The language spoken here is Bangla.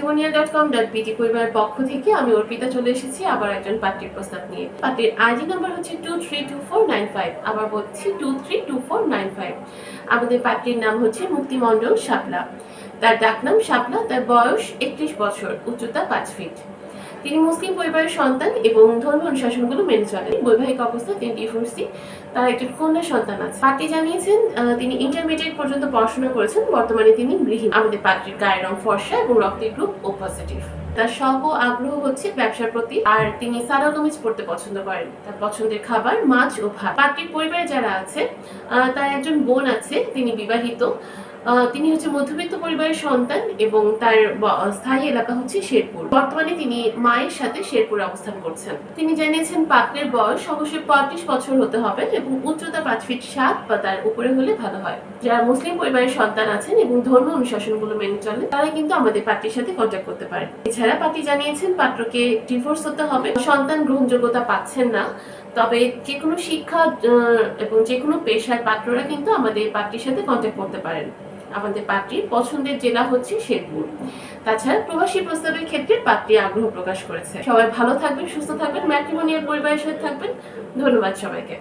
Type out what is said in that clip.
ম্যাট্রিমোনিয়াল ডট পরিবারের পক্ষ থেকে আমি অর্পিতা চলে এসেছি, আবার একজন পাত্রীর প্রস্তাব নিয়ে। পাত্রীর আইডি নাম্বার হচ্ছে two three two four nine five, আবার বলছি two three two four nine five. আমাদের পাত্রীর নাম হচ্ছে মুক্তিমণ্ডল শাপলা। তার ডাকনাম শাপলা, তার বয়স একত্রিশ বছর, উচ্চতা পাঁচ ফিট। তিনি মুসলিম পরিবারের সন্তান এবং ধর্ম অনুশাসনগুলো মেনে চলেন। বৈবাহিক অবস্থা, তিনি ডিভোর্সি তার একটি কন্যা সন্তান আছে। পাত্রী জানিয়েছেন তিনি ইন্টারমিডিয়েট পর্যন্ত পড়াশোনা করেছেন, বর্তমানে তিনি গৃহী আমাদের পাত্রীর গায়ের রং ফর্সা এবং রক্তের গ্রুপ ও পজিটিভ তার ও আগ্রহ হচ্ছে ব্যবসার প্রতি, আর তিনি সারা কামিজ পড়তে পছন্দ করেন। তার পছন্দের খাবার মাছ ও ভাত। পার্টির পরিবারে যারা আছে তার একজন বোন আছে, তিনি বিবাহিত। তিনি হচ্ছে মধ্যবিত্ত পরিবারের সন্তান এবং তার স্থায়ী এলাকা হচ্ছে শেরপুর। বর্তমানে তিনি মায়ের সাথে শেরপুরে অবস্থান করছেন। তিনি জানিয়েছেন পাত্রের বয়স অবশ্যই পঁয়ত্রিশ বছর হতে হবে এবং উচ্চতা পাঁচ ফিট সাত বা তার উপরে হলে ভালো হয়। যারা মুসলিম পরিবারের সন্তান আছেন এবং ধর্ম অনুশাসনগুলো মেনে চলেন তারা কিন্তু আমাদের পার্টির সাথে কন্ট্যাক্ট করতে পারে এছাড়া পার্টি জানিয়েছেন, পাত্রকে ডিভোর্স হতে হবে। সন্তান গ্রহণযোগ্যতা পাচ্ছেন না। তবে যে কোনো শিক্ষা এবং যে কোনো পেশার পাত্ররা কিন্তু আমাদের পার্টির সাথে কন্ট্যাক্ট করতে পারেন। আমাদের পার্টির পছন্দের জেলা হচ্ছে শেরপুর। তাছাড়া প্রবাসী প্রস্তাবের ক্ষেত্রে পার্টি আগ্রহ প্রকাশ করেছে। সবাই ভালো থাকবেন, সুস্থ থাকবেন ম্যাট্রিমোনিয়াল পরিবারের সাথে থাকবেন। ধন্যবাদ সবাইকে।